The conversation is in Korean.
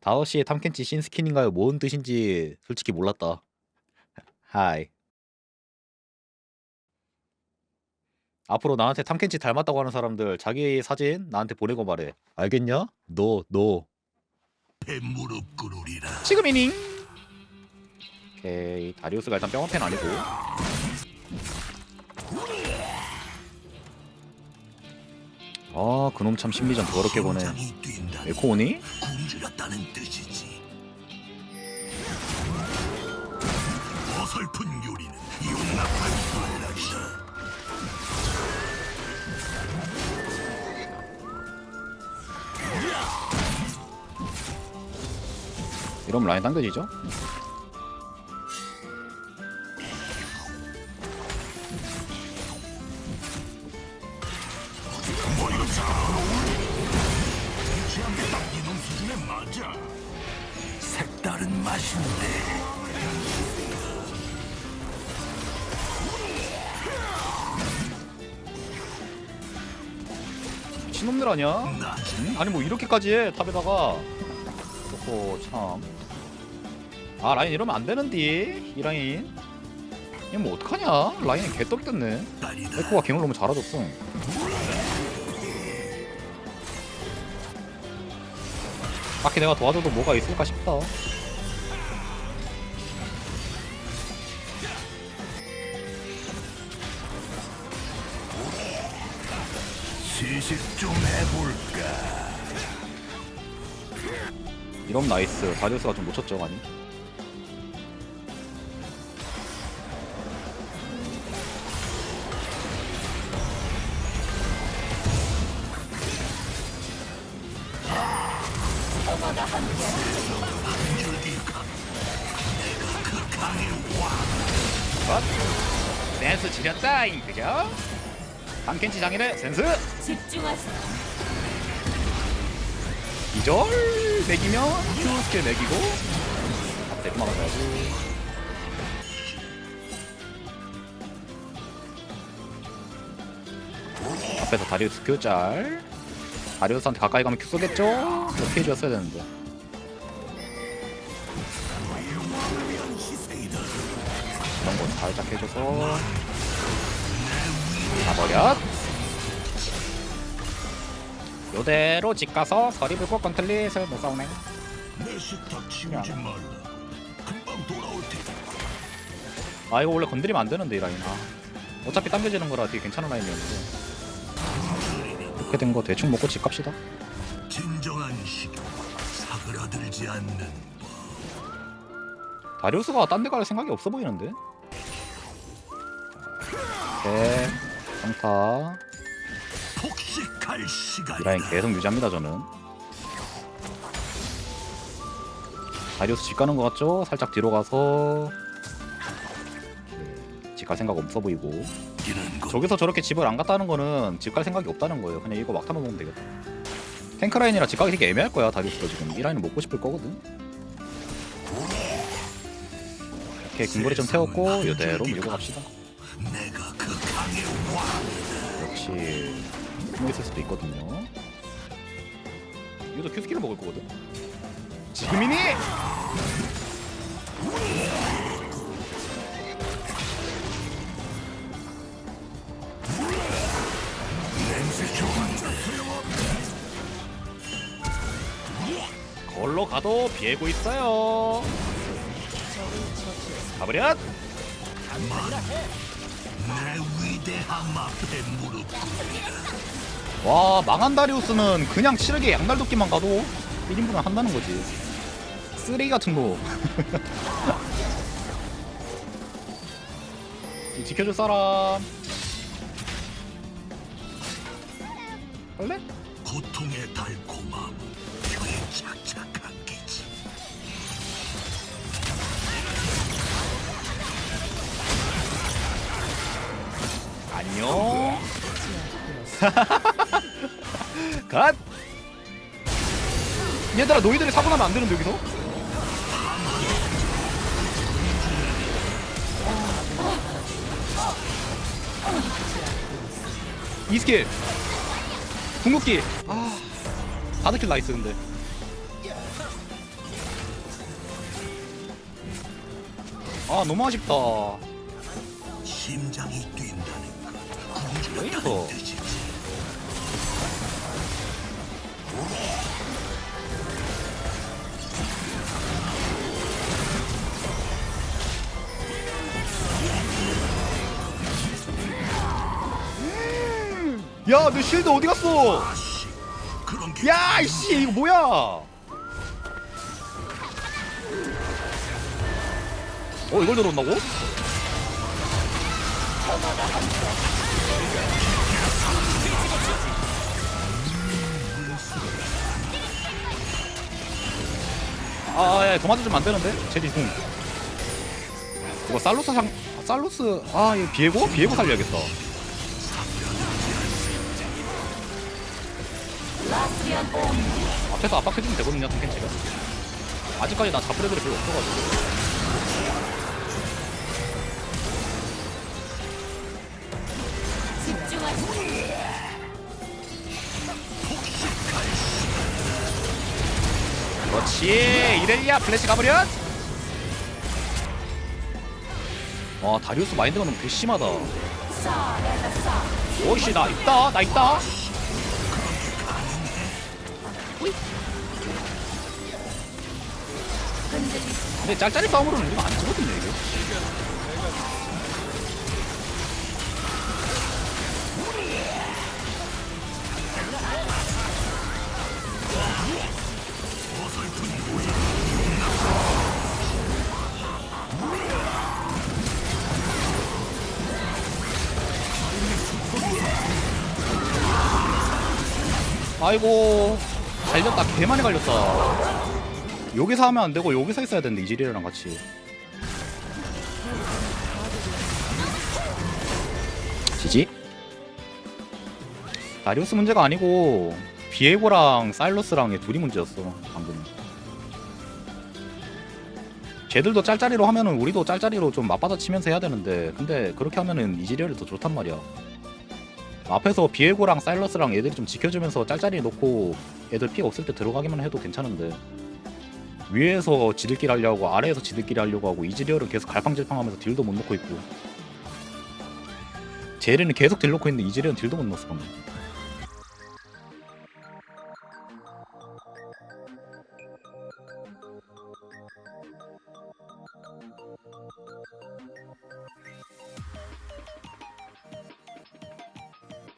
다섯 시에 탐켄치 신스킨인가요? 뭔 뜻인지 솔직히 몰랐다. 하이. 앞으로 나한테 탐켄치 닮았다고 하는 사람들 자기 사진 나한테 보내고 말해. 알겠냐? 너, 너. 배 무릎 꿇으리라. 지금 이닝. 오케이. 다리우스가 일단 뿅어펜 아니고. 아, 그놈 참 심리전 더럽게 보네. 심장이 뛴다니 에코 오니? 굶주렸다는 뜻이지. 어설픈 요리는 용납할 이러면 라인 당겨지죠? 색다른 맛인데. 미친놈들 아니야? 응? 아니 뭐 이렇게까지 해 탑에다가 좋고 참. 아 라인 이러면 안 되는디 이 라인. 이거 뭐 어떡하냐? 라인이 개떡 떴네. 딸이다. 에코가 갱을 너무 잘하줬어. 딱히 내가 도와줘도 뭐가 있을까 싶다. 시식 좀 해볼까. 이러면 나이스. 다리우스가 좀 놓쳤죠 많이. 컷. 센스 지렸다잉 그죠? 한켄치 장인의 센스 집중하세요. 기절 매기면 Q 스킬 매기고 앞에 도망가야지 앞에서 다리우스 Q 짤 다리우스한테 가까이 가면 Q 쏘겠죠? 피해줬어야 되는데 살짝 해줘서. 가버렸. 요대로 집 가서 서리 불고 건틀릿을 못 싸우네. 내 식탁 치우지 말라. 금방 돌아올 테다. 아 이거 원래 건드리면 안 되는데 이 라인 아. 어차피 당겨지는 거라 되게 괜찮은 라인이었는데. 이렇게 된 거 대충 먹고 집 갑시다. 진정한 사그라들지 않는 다리우스가 딴 데 갈 생각이 없어 보이는데 네 평타 폭식할 시간이다. 이 라인 계속 유지합니다 저는 다리우스 집 가는 거 같죠? 살짝 뒤로 가서 집 갈 생각 없어 보이고 것 저기서 저렇게 집을 안 갔다는 거는 집 갈 생각이 없다는 거예요. 그냥 이거 막타만 먹으면 되겠다. 탱크 라인이라 집 가기 되게 애매할 거야 다리우스도 지금 이 라인은 먹고 싶을 거거든. 이렇게 근거리 좀 태웠고 이대로 밀고 갑시다. 역시 숨어 있을 수도 있거든요. 이것도 큐 스킬을 먹을 거거든. 지금이니? 걸로 가도 비애고 있어요. 가버렸! 내 위대함 앞에 무릎. 와 망한 다리우스는 그냥 치르게 양날도끼만 가도 1인분을 한다는 거지 쓰레기 같은 거 이 지켜줄 사람 할래? 고통의 달콤함 혀에 착착 안녕. 갓. 얘들아 너희들이 사고 나면 안 되는데 여기서. 이 스킬 궁극기 아 바드킬 나이스 근데 아 너무 아쉽다 심장이 뛴다는 것 여기서 궁주가 뜻이지. 야내 실드 어디 갔어 야 이씨 이거 뭐야 어 이걸 들어온다고? 아야 도마저 좀안 되는데? 제리 궁 이거 살로스 상 살로스 아 이거 비에고? 비에고 살려야겠다. 앞에서 압박해주면 되거든요 탱켄치가. 아직까지 나 잡을 애들이 별로 없어가지고 그렇지. 이렐리아 플래시 가버려. 와 다리우스 마인드가 너무 괘씸하다. 오이씨 나 있다 나 있다. 근데 짤짤이 싸움으로는 우리가 안 지거든요 이게 아이고 갈렸다. 개 많이 갈렸다 여기서 하면 안 되고 여기서 있어야 되는데 이즈리랑 같이. 지지? 다리우스 문제가 아니고 비에고랑 사일러스랑 둘이 문제였어 방금. 쟤들도 짤짤이로 하면은 우리도 짤짤이로 좀 맞받아 치면서 해야 되는데 근데 그렇게 하면은 이즈리얼이 더 좋단 말이야 앞에서 비에고랑 사일러스랑 애들이 좀 지켜주면서 짤짤이 놓고 애들 피 없을 때 들어가기만 해도 괜찮은데. 위에서 지들끼리 하려고 아래에서 지들끼리 하려고 하고 이즈리얼은 계속 갈팡질팡하면서 딜도 못 넣고 있고. 제리는 계속 딜 넣고 있는데 이즈리얼은 딜도 못 넣었어 방금